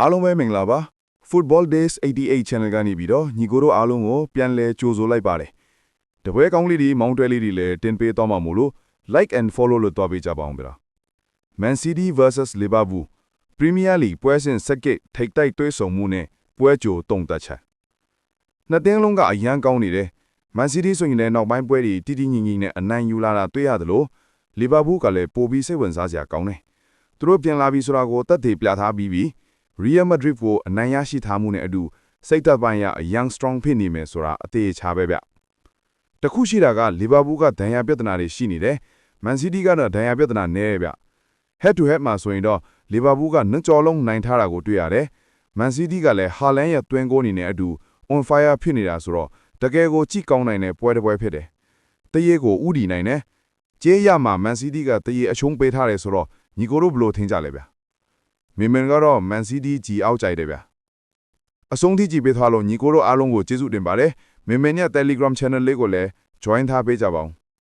အားလုံးပဲမင်္ဂလာပါ Football Days 88 Channel ကနေပြီးတော့ညီကိုတို့အားလုံးကိုပြန်လဲကြိုဆိုလိုက်ပါတယ်တပွဲကောင်းလေးတွေမောင်းတွဲလေးတွေလည်းတင်ပေးသွားမှာမို့လို့ like and follow လို့တွားပေးကြပါအောင်ဗျာ Man City vs Liverpool Premier League ပွဲစဉ်စက္ကစ်ထိပ်တိုက်တွေ့ဆုံမှုနဲ့ပွဲကြိုတုံတက်ချက်နှစ်သင်းလုံးကအရန်ကောင်းနေတယ် Man City ဆိုရင်လည်းနောက်ပိုင်းပွဲတွေတိတိညင်ညင်နဲ့အနိုင်ယူလာတာတွေ့ရတယ်လို့ Liverpool ကလည်းပိုပြီးစိတ်ဝင်စားစရာကောင်းတယ်သူတို့ပြန်လာပြီဆိုတာကိုသက်သေပြထားပြီးပြီ Real Madrid ကိုအနိုင်ရရှိထားမှုနဲ့အတူစိတ်သက်ပိုင်းရအ young strong ဖြစ်နေမယ်ဆိုတာအသေးချာပဲဗျတခုရှိတာက Liverpool ကဒဏ်ရာပြဿနာတွေရှိနေတယ် Man City ကတော့ဒဏ်ရာပြဿနာနည်းတယ်ဗျ head to head မှာဆိုရင်တော့ Liverpool ကနှစ်ကြော်လုံးနိုင်ထားတာကိုတွေ့ရတယ် Man City ကလည်း Haaland ရဲ့သွင်းကိုနေနဲ့အတူ on fire ဖြစ်နေတာဆိုတော့တကယ်ကိုကြည့်ကောင်းနိုင်တဲ့ပွဲတစ်ပွဲဖြစ်တယ်တရေကိုဥတီနိုင်တယ်ကျေးရမှာ Man City ကတရေအရှုံးပေးထားတယ်ဆိုတော့ညီကိုတို့ဘယ်လိုထင်ကြလဲဗျ မင်မင်ကတော့ Man City ကြီးအောက်ကြိုက်တယ်ဗျအဆုံးထိကြည့်ပေးသွားလို့ညီကိုတို့အားလုံးကိုကျေးဇူးတင်ပါတယ်မင်မင်ရဲ့ Telegram channel လေးကိုလည်း join ထားပေးကြပါဦး